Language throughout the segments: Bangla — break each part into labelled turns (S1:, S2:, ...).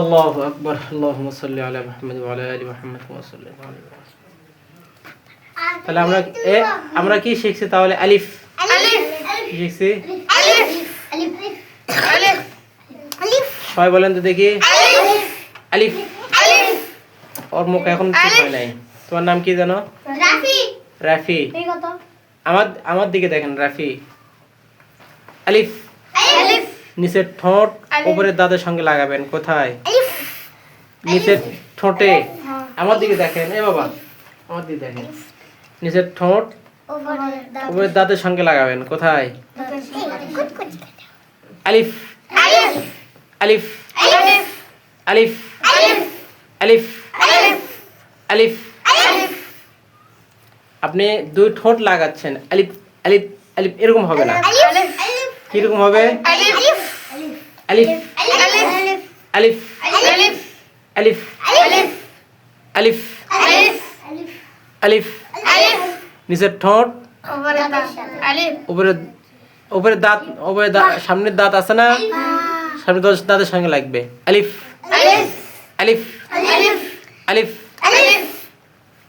S1: আল্লাহু আকবার আল্লাহুম্মা সাল্লি আলা মুহাম্মাদ ওয়া আলা আলি মুহাম্মাদ ওয়া সাল্লাম। আলাইহি তাহলে আমরা এ আমরা কি শিখছি তাহলে? আলিফ।
S2: আলিফ।
S1: কি শিখছি?
S2: আলিফ। আলিফ। আলিফ।
S1: সবাই বলেন তো দেখি।
S2: আলিফ।
S1: ওর মুখ এখন ঠিক হয় নাই। তোমার নাম কি জানো?
S2: রাফি।
S1: রাফি।
S2: কত
S1: আমার আমার দিকে দেখেন রাফি। আলিফ।
S2: আলিফ।
S1: নিচের ঠোঁট উপরের দাঁতের সঙ্গে লাগাবেন কোথায় নিচের ঠোঁটে আমার দিকে দেখেন এ বাবা আমার দিকে দেখেন নিচের ঠোঁট উপরের দাঁতের সঙ্গে লাগাবেন কোথায় আলিফ
S2: আলিফ
S1: আলিফ
S2: আলিফ
S1: আলিফ আপনি দুই ঠোঁট লাগাচ্ছেন আলিফ আলিফ আলিফ এরকম হবে না কীরকম হবে
S2: আলিফ
S1: আলিফ
S2: আলিফ
S1: আলিফ
S2: আলিফ
S1: আলিফ
S2: আলিফ
S1: নিচের ঠোঁট
S2: উপরে
S1: উপরে দাঁত উপরে সামনের দাঁত আছে না সামনের দশ দাঁতের সঙ্গে লাগবে আলিফ
S2: আলিফ
S1: আলিফ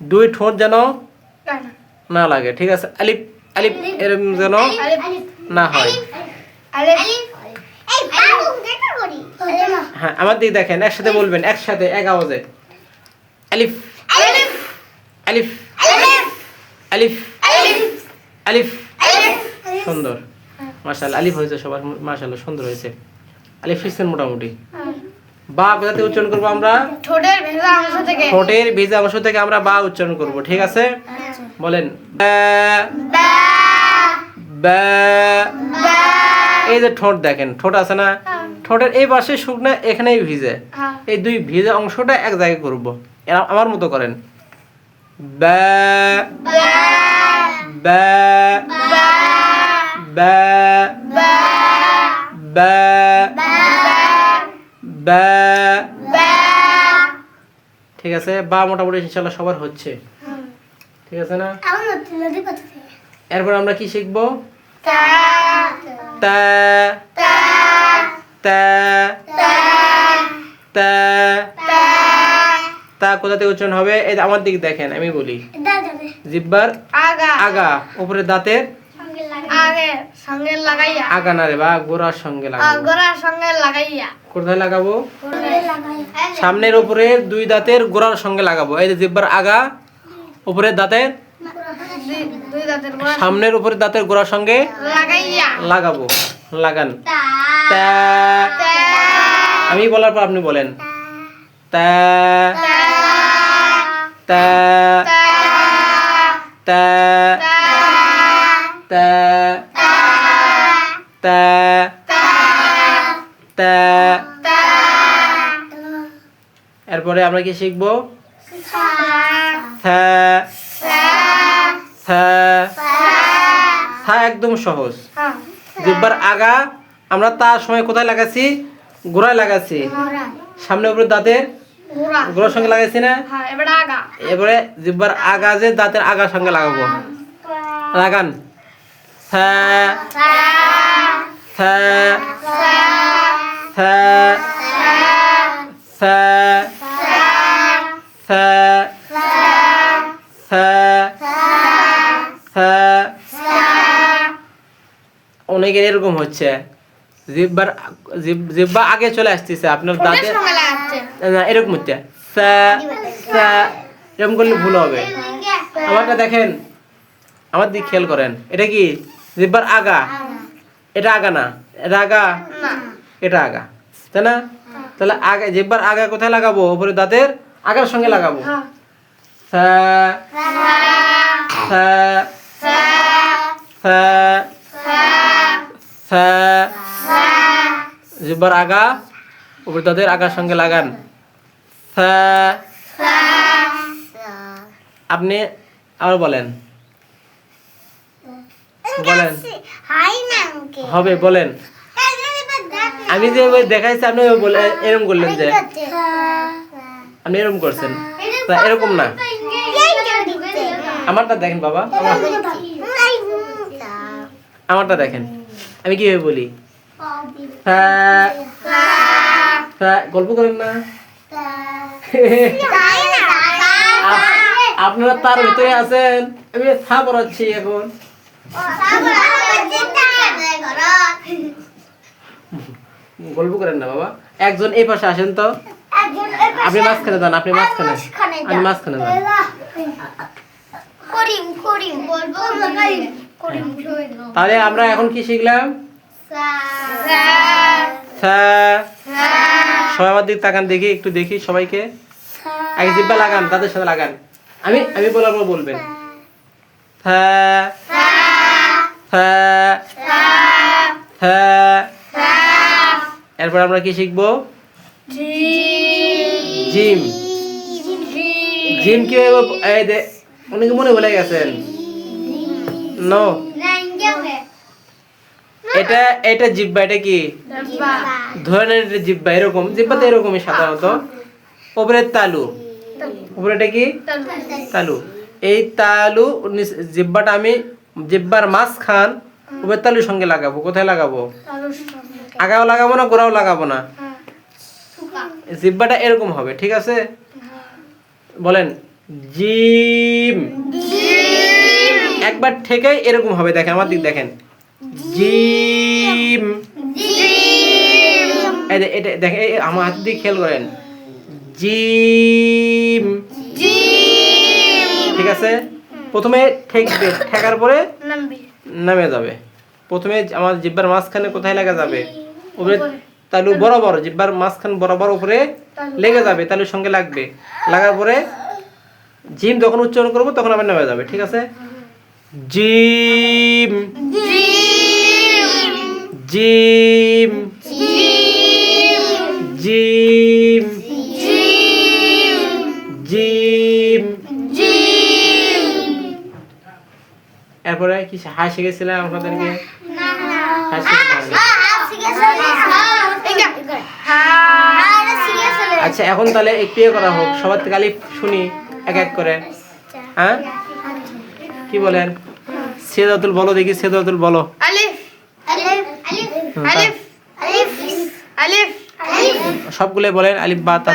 S1: দুই ঠোঁট যেন না লাগে ঠিক আছে আলিফ আলিফ এরম যেন না হয়
S2: আলিফ
S1: হ্যাঁ আমার দিকে দেখেন একসাথে বলবেন একসাথে এক আওয়াজে। আলিফ
S2: আলিফ
S1: আলিফ
S2: আলিফ
S1: আলিফ সুন্দর। মার্শাল আলিফ হয়েছে সবার মার্শাল সুন্দর হয়েছে। আলিফ শিখছেন মোটামুটি। বা কোথাতে উচ্চারণ করব আমরা?
S2: ঠোঁটের ভেজা অংশ থেকে।
S1: ঠোঁটের ভেজা অংশ থেকে আমরা বা উচ্চারণ করব ঠিক আছে? বলেন। ব্যা
S2: ব্যা
S1: বা। এই যে ঠোঁট দেখেন ঠোঁট আছে না ঠোঁটের এই পাশে শুকনা এখানেই ভিজে এই দুই ভিজে অংশটা এক জায়গায় করব আমার মতো করেন ব্যা ব্যা
S2: ব্যা
S1: ঠিক আছে বা মোটামুটি ইনশাল্লাহ সবার হচ্ছে ঠিক আছে না এরপর আমরা কি শিখব
S2: তা
S1: তা
S2: তা
S1: তা কোথা থেকে উচ্চারণ হবে? এই আমার দিক দেখেন আমি বলি। জিব্বার
S2: আগা।
S1: আগা উপরে দাঁতের
S2: সঙ্গে লাগাইয়া।
S1: আগা না রে বা গোড়ার সঙ্গে লাগাবো।
S2: গোড়ার সঙ্গে লাগাইয়া।
S1: কোথায় লাগাবো? সামনের উপরে দুই দাঁতের গোড়ার সঙ্গে লাগাবো। এই যে জিব্বার আগা উপরে দাঁতের সামনের উপরে দাঁতের গোড়ার সঙ্গে লাগাবো লাগান আমি বলার পর আপনি বলেন এরপরে আমরা কি শিখব হ্যাঁ একদম সহজ। জিব্বার আগা আমরা তার সময় কোথায় লাগাচ্ছি গোড়ায় লাগাচ্ছি সামনে উপরে দাঁতের গোড়ার সঙ্গে লাগাইছি না?
S2: এবারে
S1: জিব্বার আগা যে দাঁতের আগার সঙ্গে লাগাবো। লাগান। হ্যাঁ। থা অনেকের এরকম হচ্ছে। জিব্বার জিব- জিব্বা আগে চলে আসতেছে আপনার দাঁতে না এরকম হচ্ছে। এরকম করলে ভুল হবে। আমারটা দেখেন আমার দিক খেয়াল করেন। এটা কি? জিব্বার আগা? এটা আগা না? এটা আগা? এটা আগা। তাই না? তাহলে আগে জিব্বার আগা কোথায় লাগাবো? ওপরে দাঁতের আগার সঙ্গে লাগাবো। সা সা সা জিব্বার আগা উপরে দাঁতের আগার সঙ্গে লাগান। আপনি আবার বলেন। বলেন। হবে, বলেন। আমি যে দেখাইছি, আপনি এরকম করলেন যে। আপনি এরকম করছেন। এরকম না। আমারটা দেখেন বাবা। আমারটা দেখেন। আমি কীভাবে বলি? হ্যাঁ গল্প করেন না। আপনারা তার ভিতরে আছেন। আমি থা পড়াচ্ছি এখন। গল্প করেন না বাবা। একজন এই পাশে আসেন তো। আপনি মাঝখানে যান, আপনি মাঝখানে। আমি মাঝখানে যান।
S2: করিম করিম, বলব।
S1: তাহলে আমরা এখন কি শিখলাম? সবাই আমার দিক তাকান দেখি একটু দেখি সবাইকে। আগে জিব্বা লাগান তাদের সাথে লাগান। আমি আমি বলার পর বলবেন। থা থা থা এরপর আমরা কি শিখব? জিম। জিম কি অনেকে মনে ভুলে গেছেন। নো এটা এটা জিব্বা এটা কি? ধরনের এটা জিব্বা এরকম। জিব্বা তো এরকমই সাধারণত। উপরে তালু। উপরে এটা কি? তালু। এই তালু জিব্বাটা আমি জিব্বার মাঝখান উপরে তালুর সঙ্গে লাগাবো। কোথায় লাগাবো? আগাও লাগাবো না গোড়াও লাগাবো না? জিব্বাটা এরকম হবে ঠিক আছে? বলেন জিম। একবার থেকে এরকম হবে দেখেন আমার দিক দেখেন। জিম। এটা দেখেন আমার হাত দিয়ে খেয়াল করেন। জিম। ঠিক আছে? প্রথমে ঠেকবে ঠেকার পরে নামে যাবে। প্রথমে আমার জিব্বার মাঝখানে কোথায় লাগা যাবে? উপরে। তালু বরাবর জিব্বার মাঝখান বরাবর উপরে লেগে যাবে তালুর সঙ্গে লাগবে। লাগার পরে জিম যখন উচ্চারণ করব তখন আবার নেমে যাবে ঠিক আছে? জিম। জিম। জিম। জিম। এরপরে কি হাই শিখেছিলাম আপনাদেরকে? আচ্ছা এখন তাহলে একটু করা হোক, সবার থেকে আলিফ শুনি, এক এক করে। হ্যাঁ? কি বলেন? সেদাতুল বলো দেখি সেদাতুল বলো।
S3: আলিফ।
S1: হুম,
S3: আলিফ। আলিফ।
S1: সবগুলো বলেন আলিফ বা তা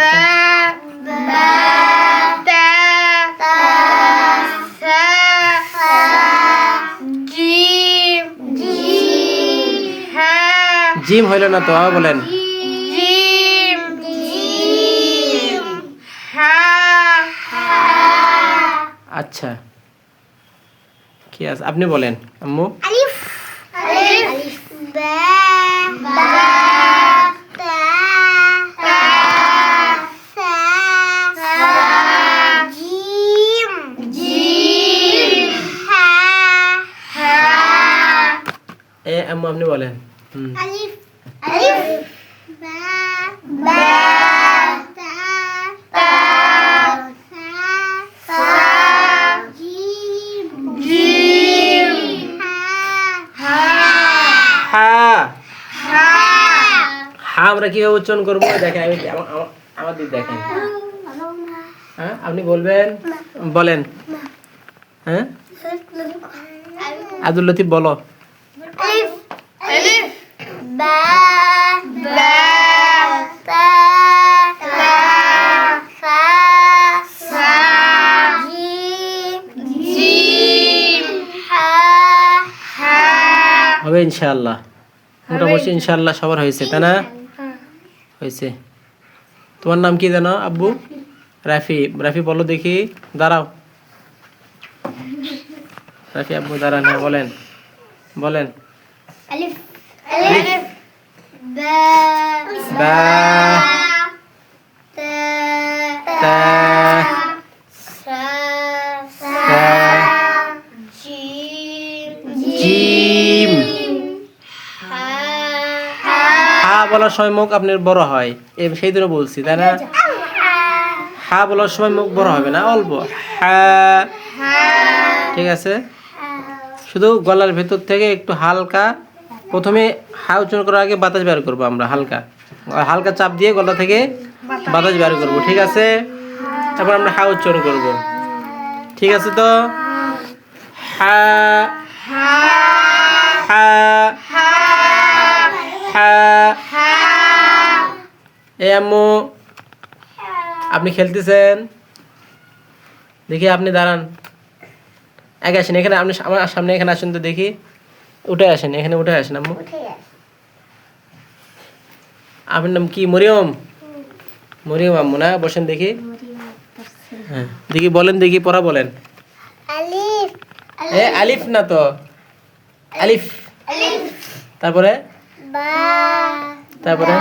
S3: জিম
S1: হইল না তো বলেন। কি আছে? আপনি বলেন আম্মু।
S2: আলিফ।
S3: আলিফ।
S2: বা
S3: বা
S2: তা
S3: তা
S2: সা
S3: সা
S2: জিম।
S3: জিম।
S2: হা
S3: হা।
S1: এ আম্মু আপনি বলেন। হুম।
S2: হা
S1: আমরা কীভাবে উচ্চারণ করব? দেখেন আমি আমার- দিক দেখেন। হ্যাঁ আপনি বলবেন? বলেন। হ্যাঁ? আব্দুল লতিফ বলো। হবে ইনশাআল্লাহ। মোটামুটি ইনশাআল্লাহ সবার হয়েছে তাই না? হয়েছে। তোমার নাম কি জানো আব্বু? রাফি। রাফি বলো দেখি। দাঁড়াও। রাফি আব্বু দাঁড়ান হ্যাঁ বলেন। বলেন।
S2: আলিফ
S3: আলিফ।
S2: বা।
S1: সময় মুখ আপনার বড় হয়। সেই জন্য বলছি, তাই না? হা বলার সময় মুখ বড় হবে না, অল্প। হা। ঠিক আছে? শুধু গলার ভেতর থেকে একটু হালকা, প্রথমে হা উচ্চারণ করার আগে বাতাস বের করব আমরা, হালকা। হালকা চাপ দিয়ে গলা থেকে বাতাস বের করব, ঠিক আছে? তারপর আমরা হা উচ্চারণ করব। ঠিক আছে তো? হা।
S3: হা।
S1: হা।
S3: হা
S1: আম্মু আপনি খেলতেছেন? দেখি আপনি দাঁড়ান। আগে আসেন এখানে আপনি আমার সামনে এখানে আসেন তো দেখি। উঠে আসেন এখানে উঠে আসেন আম্মু। আপনার নাম কি মরিয়ম? মরিয়ম আম্মু না? বসেন দেখি। হ্যাঁ দেখি বলেন দেখি পড়া বলেন।
S2: আলিফ
S1: এ আলিফ না তো? আলিফ। তারপরে? তারপরে?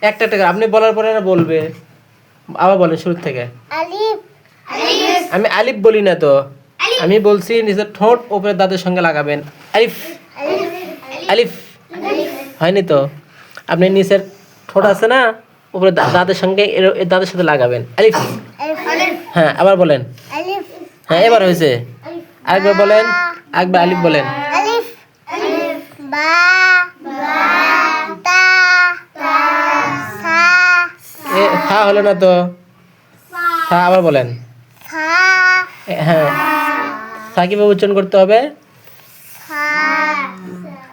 S1: একটা একটা আপনি বলার পরে এরা বলবে। আবার বলেন শুরু থেকে। আমি আলিফ বলি না তো। আমি বলছি নিজের ঠোঁট উপরে দাঁতের সঙ্গে লাগাবেন। আলিফ। আলিফ। হয়নি তো? আপনি নিচের ঠোঁট আছে না উপরে দাঁতের সঙ্গে দাঁতের সাথে লাগাবেন। আলিফ।
S2: আলিফ।
S1: হ্যাঁ আবার বলেন। হ্যাঁ এবার হয়েছে। আরেকবার বলেন। একবার আলিফ বলেন।
S2: আলিফ। বা
S1: হা হলো না তো? হা, আবার বলেন। হ্যাঁ। সা কীভাবে উচ্চারণ করতে হবে।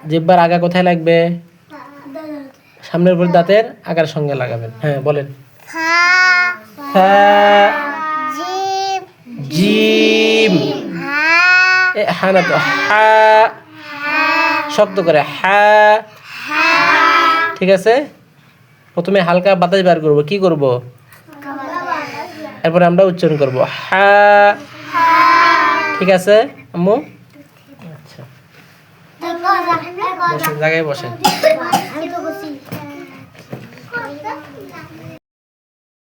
S1: জিব্বার আগা কোথায় লাগবে? সামনের উপর দাঁতের আগার সঙ্গে লাগাবেন। হ্যাঁ বলেন।
S2: জিম। হা
S1: না তো। হা। শক্ত করে হা। ঠিক আছে? প্রথমে হালকা বাতাস বার করব, কি করব? এরপরে আমরা উচ্চারণ করব, হা। ঠিক আছে, আম্মু? আচ্ছা। জায়গায় বসেন।